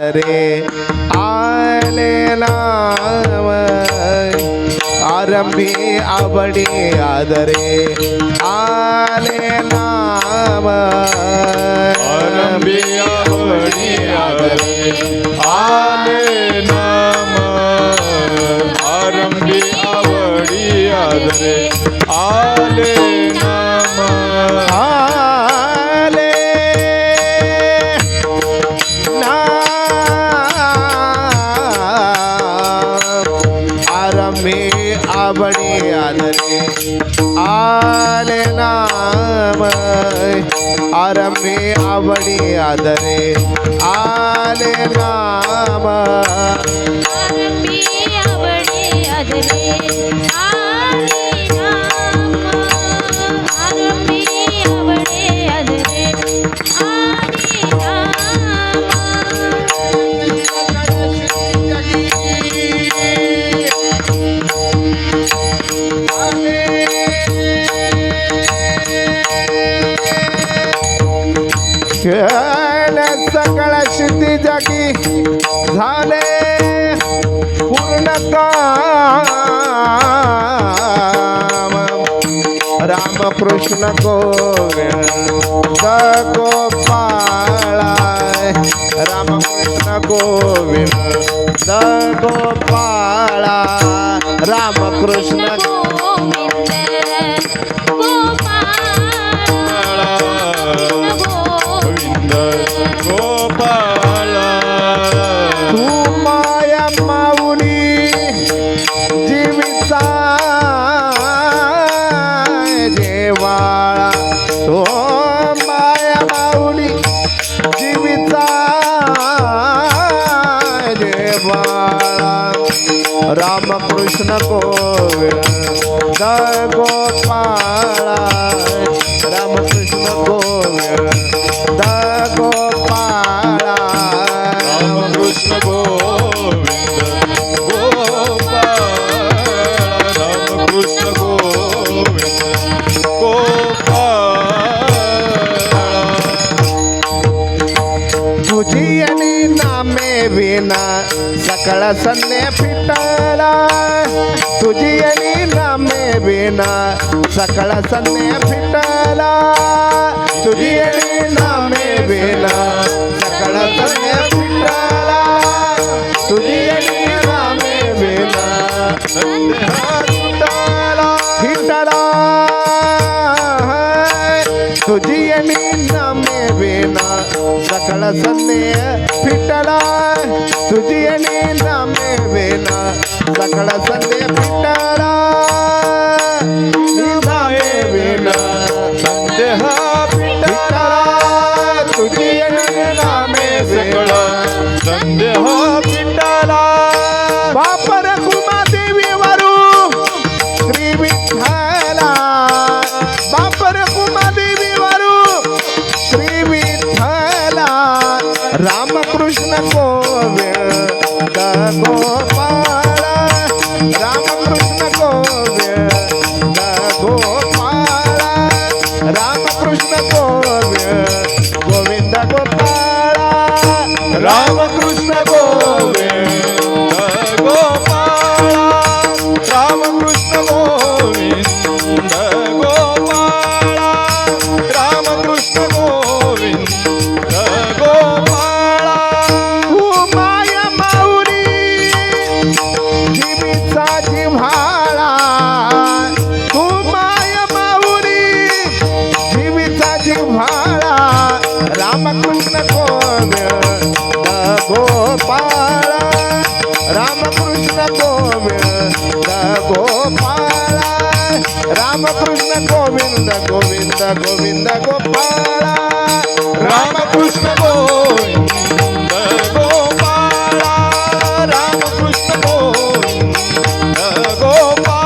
रे। आले नाम आरंभी आवडी आदरे। आवडी आदरे. आले नाम आरंभे आवडी आदरे. आले नाम. आरंभे आवडे आदरे. खेळ सकळ शिती जागी झाले. पूर्ण काम. रामकृष्ण गोविंद गोपाळा रामकृष्ण गोविंद गोपाळा रामकृष्ण गोविंद रामकृष्ण गोविंद गोपाळा रामकृष्ण गोविंद विना सकळ सन्ने फिटला. तुझी आणि नामे विना सकळ सन्ने फिटला. तुझी आणि नामे विना सकळ सन्ने फिटला. तुझी आणि नामे विना फिटला तुझी आणि सकळ सन्ने फिटला तुझी आणि नामे वेला. सकळ सन्ने फिटला नामे वेला. संदेह फिटला तुझी आणि नामे वेला. संदेह गोविंद गोपाला रामकृष्ण गोविंद రామకృష్ణ గోవింద గోవింద గోవింద గోపాల రామకృష్ణ గోవింద గోపాల రామకృష్ణ గోవింద గోపాల